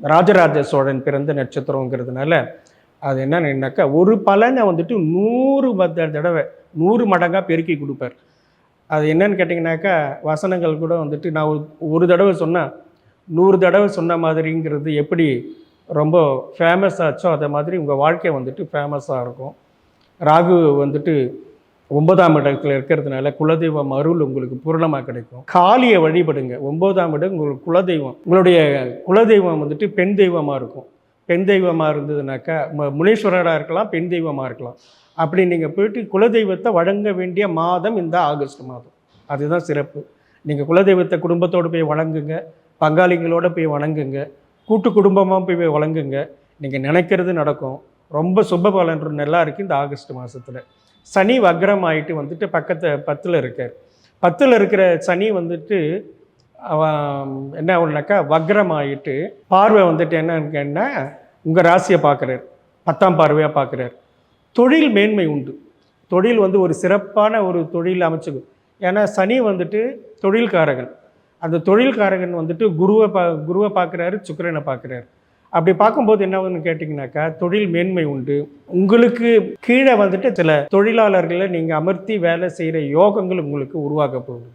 ராஜராஜ சோழன் பிறந்த நட்சத்திரங்கிறதுனால அது என்னன்னாக்கா ஒரு பலனை வந்துட்டு நூறு பத்த தடவை நூறு மடங்காக பெருக்கி கொடுப்பார். அது என்னன்னு கேட்டிங்கனாக்கா வசனங்கள் கூட வந்துட்டு நான் ஒரு ஒரு தடவை சொன்னால் நூறு தடவை சொன்ன மாதிரிங்கிறது எப்படி ரொம்ப ஃபேமஸ் ஆச்சோ அதை மாதிரி உங்கள் வாழ்க்கை வந்துட்டு ஃபேமஸாக இருக்கும். ராகு வந்துட்டு ஒன்பதாம் இடத்துல இருக்கிறதுனால குலதெய்வம் அருள் உங்களுக்கு பூரணமாக கிடைக்கும். காளியை வழிபடுங்க. ஒன்பதாம் இடம் உங்களுக்கு குலதெய்வம். உங்களுடைய குலதெய்வம் வந்துட்டு பெண் தெய்வமாக இருக்கும். பெண் தெய்வமாக இருந்ததுனாக்கா முனீஸ்வரராக இருக்கலாம் பெண் தெய்வமாக இருக்கலாம். அப்படி நீங்கள் போயிட்டு குலதெய்வத்தை வழங்க வேண்டிய மாதம் இந்த ஆகஸ்ட் மாதம். அதுதான் சிறப்பு. நீங்கள் குலதெய்வத்தை குடும்பத்தோடு போய் வணங்குங்க பங்காளிங்களோட போய் வணங்குங்க. கூட்டு குடும்பமாக போய் வணங்குங்க நீங்கள் நினைக்கிறது நடக்கும். ரொம்ப சுப பலன் நல்லா இருக்குது இந்த ஆகஸ்ட் மாதத்தில் சனி வக்ரம் ஆகிட்டு வந்துட்டு பக்கத்து பத்தில் இருக்கார். பத்தில் இருக்கிற சனி வந்துட்டு என்ன ஆகுனாக்கா வக்ரம் ஆகிட்டு பார்வை வந்துட்டு என்னன்னா உங்கள் ராசியை பார்க்குறாரு. பத்தாம் பார்வையாக பார்க்குறாரு. தொழில் மேன்மை உண்டு. தொழில் வந்து ஒரு சிறப்பான ஒரு தொழில் அமைச்சுக்கும். ஏன்னா சனி வந்துட்டு தொழில்காரகன். அந்த தொழில்காரகன் வந்துட்டு குருவை பா குருவை பார்க்குறாரு சுக்கரனை பார்க்குறாரு. அப்படி பார்க்கும்போது என்ன கேட்டிங்கனாக்கா தொழில் மேன்மை உண்டு. உங்களுக்கு கீழே வந்துட்டு சில தொழிலாளர்களை நீங்கள் அமர்த்தி வேலை செய்கிற யோகங்கள் உங்களுக்கு உருவாக்க போகுது.